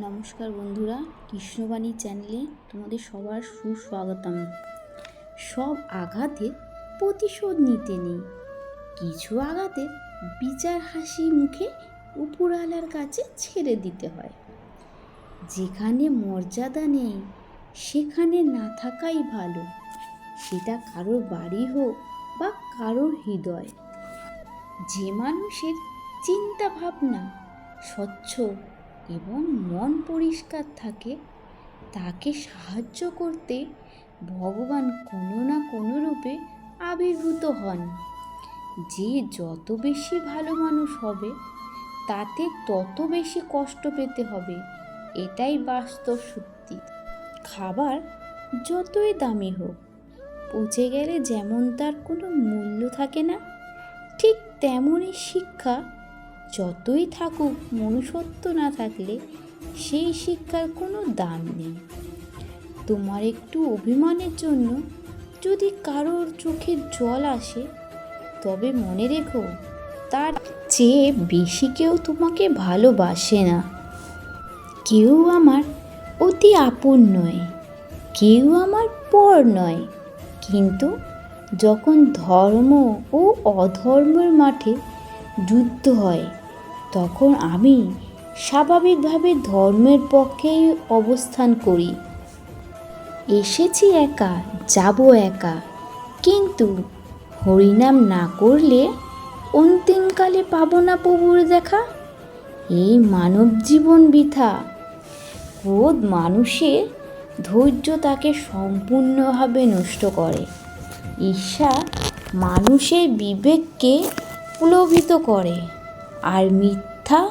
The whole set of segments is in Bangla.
নমস্কার বন্ধুরা, কৃষ্ণবাণী চ্যানেলে তোমাদের সবার সুস্বাগতম। সব আঘাতের প্রতিশোধ নিতে নেই। কিছু আঘাতের বিচার হাসি মুখে উপরওয়ালার কাছে ছেড়ে দিতে হয়। যেখানে মর্যাদা নেই, সেখানে না থাকাই ভালো। সেটা কারোর বাড়ি হোক বা কারোর হৃদয়। যে মানুষের চিন্তা ভাবনা স্বচ্ছ এবং মন পরিষ্কার থাকে, তাকে সাহায্য করতে ভগবান কোনো না কোনো রূপে আবির্ভূত হন। যে যত বেশি ভালো মানুষ হবে, তাতে তত বেশি কষ্ট পেতে হবে, এটাই বাস্তব সত্যি। খাবার যতই দামি হোক, পচে গেলে যেমন তার কোনো মূল্য থাকে না, ঠিক তেমনই শিক্ষা যতই থাকুক মনুষ্যত্ব না থাকলে সেই শিক্ষার কোনো দাম নেই। তোমার একটু অভিমানের জন্য যদি কারোর চোখে জল আসে, তবে মনে রেখো, তার চেয়ে বেশি কেউ তোমাকে ভালোবাসে না। কেউ আমার অতি আপন নয়, কেউ আমার পর নয়, কিন্তু যখন ধর্ম ও অধর্মের মাঠে যুদ্ধ হয় তখন আমি স্বাভাবিকভাবে ধর্মের পক্ষেই অবস্থান করি। এসেছি একা, যাব একা। কিন্তু হরিনাম না করলে অন্তিমকালে পাব না প্রভুর দেখা? এই মানব জীবন বৃথা। ক্রোধ মানুষের ধৈর্য তাকে সম্পূর্ণভাবে নষ্ট করে। ঈর্ষা মানুষের বিবেককে প্লবিত করে। আর মিথ্যা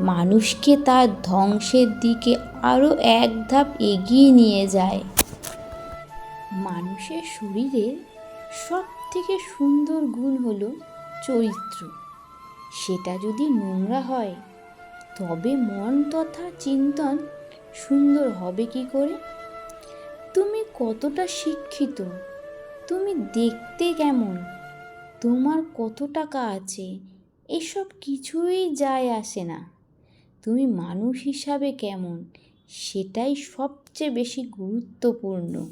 মানুষকে তার ধ্বংসের দিকে আরও এক ধাপ এগিয়ে নিয়ে যায়। মানুষের শরীরের সব থেকে সুন্দর গুণ হলো চরিত্র। সেটা যদি নোংরা হয়, তবে মন তথা চিন্তন সুন্দর হবে কি করে? তুমি কতটা শিক্ষিত, তুমি দেখতে কেমন, তোমার কত টাকা আছে এসব কিছুই যায় আসে না। তুমি মানুষ হিসাবে কেমন? সেটাই সবচেয়ে বেশি গুরুত্বপূর্ণ।